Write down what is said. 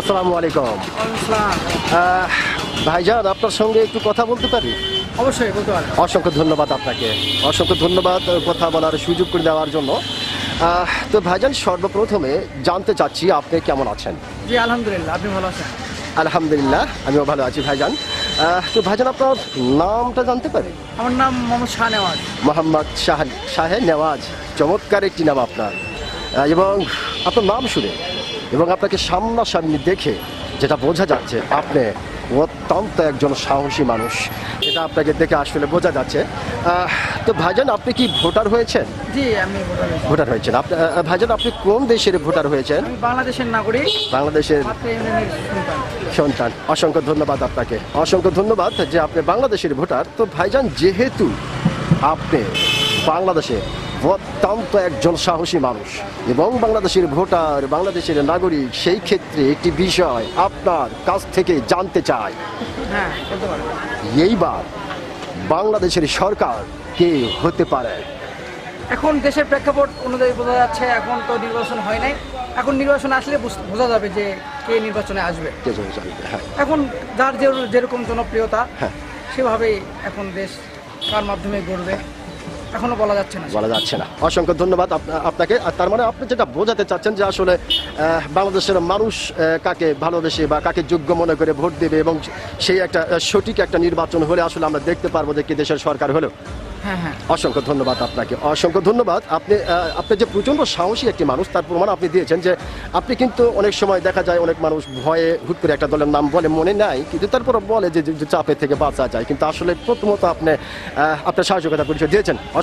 আসসালামু আলাইকুম। ভাইজান আপনার সঙ্গে একটু কথা বলতে পারি? অবশ্যই বলতে পারেন। অসংখ্য ধন্যবাদ আপনাকে। অসংখ্য ধন্যবাদ কথা বলার সুযোগ করে দেওয়ার জন্য। তো ভাইজান সর্বপ্রথমে জানতে চাচ্ছি আপনি কেমন আছেন? জি আলহামদুলিল্লাহ আপনি ভালো আছেন? আলহামদুলিল্লাহ আমিও ভালো আছি ভাইজান। তো ভাইজান আপনার নামটা জানতে পারি? আমার নাম মোহাম্মদ শাহ নেওয়াজ। মোহাম্মদ শাহ শাহে নেওয়াজ চমৎকার একটি নাম আপনার। এবং আপনার নাম শুনে এবং আপনাকে সামনাসামনি দেখে যেটা বোঝা যাচ্ছে আপনি অত্যন্ত একজন সাহসী মানুষ। এটা আপনাকে দেখে আসলে বোঝা যাচ্ছে। তো ভাইজান আপনি কি ভোটার হয়েছেন? জি আমি ভোটার হয়েছেন। আপনি ভাইজান আপনি কোন দেশের ভোটার হয়েছেন? আমি বাংলাদেশের নাগরিক। বাংলাদেশের সন্তান। অসংখ্য ধন্যবাদ আপনাকে। অসংখ্য ধন্যবাদ যে আপনি বাংলাদেশের ভোটার। তো ভাইজান যেহেতু আপনি বাংলাদেশে অত্যন্ত একজন সাহসী মানুষ। এবং বাংলাদেশের ভোটার বাংলাদেশের নাগরিক সেই ক্ষেত্রে একটি বিষয় আপনার কাছ থেকে জানতে চাই। হ্যাঁ এইবার বাংলাদেশের সরকার কে হতে পারে? এখন দেশের প্রেক্ষাপট অনুযায়ী বোঝা যাচ্ছে এখন তো নির্বাচন হয় নাই। এখন নির্বাচন আসলে বোঝা যাবে যে কে নির্বাচনে আসবে। হ্যাঁ। এখন যার যেরকম জনপ্রিয়তা হ্যাঁ। সেভাবেই এখন দেশ কার মাধ্যমে গড়বে। এখনও বলা যাচ্ছে না। বলা যাচ্ছে না। অসংখ্য ধন্যবাদ আপনাকে। আর তার মানে আপনি যেটা বোঝাতে চাচ্ছেন যে আসলে বাংলাদেশের মানুষ কাকে ভালোবেসে বা কাকে যোগ্য মনে করে ভোট দেবে এবং সেই একটা সঠিক একটা নির্বাচন হলে আসলে আমরা দেখতে পারব যে কি দেশের সরকার হলো। হ্যাঁ হ্যাঁ। অসংখ্য ধন্যবাদ আপনাকে। অসংখ্য ধন্যবাদ। আপনি আপনি যে প্রচণ্ড সাহসী একটি মানুষ তার প্রমাণ আপনি দিয়েছেন যে আপনি কিন্তু অনেক সময় দেখা যায় অনেক মানুষ ভয়ে হুট করে একটা দলের নাম বলে মনে নাই কিন্তু তারপর বলে যে যে চাপে থেকে বাঁচা যায়। কিন্তু আসলে প্রথমত আপনি আপনার সাহসিকতা পরিচয় দিয়েছেন।